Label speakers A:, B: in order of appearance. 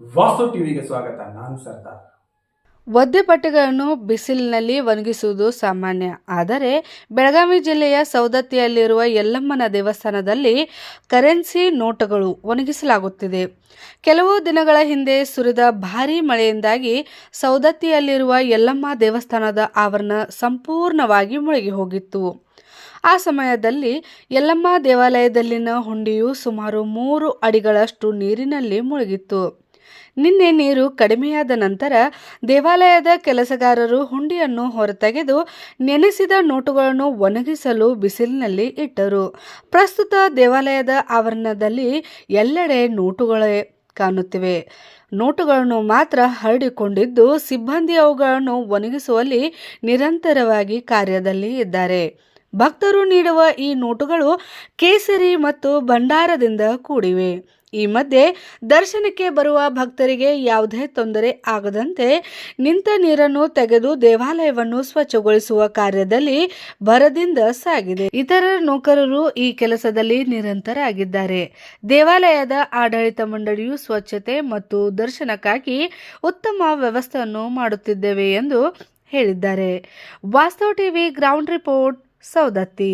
A: ವಾಸ್ತು ಟಿವಿಗೆ ಸ್ವಾಗತ, ನಾನು ಸರ್ದಾರ್.
B: ಒದ್ದೆಪಟ್ಟೆಗಳನ್ನು ಬಿಸಿಲಿನಲ್ಲಿ ಒಣಗಿಸುವುದು ಸಾಮಾನ್ಯ. ಆದರೆ ಬೆಳಗಾವಿ ಜಿಲ್ಲೆಯ ಸೌದತ್ತಿಯಲ್ಲಿರುವ ಯಲ್ಲಮ್ಮನ ದೇವಸ್ಥಾನದಲ್ಲಿ ಕರೆನ್ಸಿ ನೋಟುಗಳು ಒಣಗಿಸಲಾಗುತ್ತಿದೆ. ಕೆಲವು ದಿನಗಳ ಹಿಂದೆ ಸುರಿದ ಭಾರೀ ಮಳೆಯಿಂದಾಗಿ ಸೌದತ್ತಿಯಲ್ಲಿರುವ ಯಲ್ಲಮ್ಮ ದೇವಸ್ಥಾನದ ಆವರಣ ಸಂಪೂರ್ಣವಾಗಿ ಮುಳುಗಿ ಹೋಗಿತ್ತು. ಆ ಸಮಯದಲ್ಲಿ ಯಲ್ಲಮ್ಮ ದೇವಾಲಯದಲ್ಲಿನ ಹುಂಡಿಯು ಸುಮಾರು ಮೂರು ಅಡಿಗಳಷ್ಟು ನೀರಿನಲ್ಲಿ ಮುಳುಗಿತ್ತು. ನಿನ್ನೆ ನೀರು ಕಡಿಮೆಯಾದ ನಂತರ ದೇವಾಲಯದ ಕೆಲಸಗಾರರು ಹುಂಡಿಯನ್ನು ಹೊರತೆಗೆದು ನೆನೆಸಿದ ನೋಟುಗಳನ್ನು ಒಣಗಿಸಲು ಬಿಸಿಲಿನಲ್ಲಿ ಇಟ್ಟರು. ಪ್ರಸ್ತುತ ದೇವಾಲಯದ ಆವರಣದಲ್ಲಿ ಎಲ್ಲೆಡೆ ನೋಟುಗಳೇ ಕಾಣುತ್ತಿವೆ. ನೋಟುಗಳನ್ನು ಮಾತ್ರ ಹರಡಿಕೊಂಡಿದ್ದು ಸಿಬ್ಬಂದಿ ಅವುಗಳನ್ನು ಒಣಗಿಸುವಲ್ಲಿ ನಿರಂತರವಾಗಿ ಕಾರ್ಯದಲ್ಲಿ ಇದ್ದಾರೆ. ಭಕ್ತರು ನೀಡುವ ಈ ನೋಟುಗಳು ಕೇಸರಿ ಮತ್ತು ಭಂಡಾರದಿಂದ ಕೂಡಿವೆ. ಈ ಮಧ್ಯೆ ದರ್ಶನಕ್ಕೆ ಬರುವ ಭಕ್ತರಿಗೆ ಯಾವುದೇ ತೊಂದರೆ ಆಗದಂತೆ ನಿಂತ ನೀರನ್ನು ತೆಗೆದು ದೇವಾಲಯವನ್ನು ಸ್ವಚ್ಛಗೊಳಿಸುವ ಕಾರ್ಯದಲ್ಲಿ ಭರದಿಂದ ಸಾಗಿದೆ. ಇತರ ನೌಕರರು ಈ ಕೆಲಸದಲ್ಲಿ ನಿರಂತರಾಗಿದ್ದಾರೆ. ದೇವಾಲಯದ ಆಡಳಿತ ಮಂಡಳಿಯು ಸ್ವಚ್ಛತೆ ಮತ್ತು ದರ್ಶನಕ್ಕಾಗಿ ಉತ್ತಮ ವ್ಯವಸ್ಥೆಯನ್ನು ಮಾಡುತ್ತಿದ್ದೇವೆ ಎಂದು ಹೇಳಿದ್ದಾರೆ. ವಾಸ್ತವ ಟಿವಿ ಗ್ರೌಂಡ್ ರಿಪೋರ್ಟ್ ಸೌದತ್ತಿ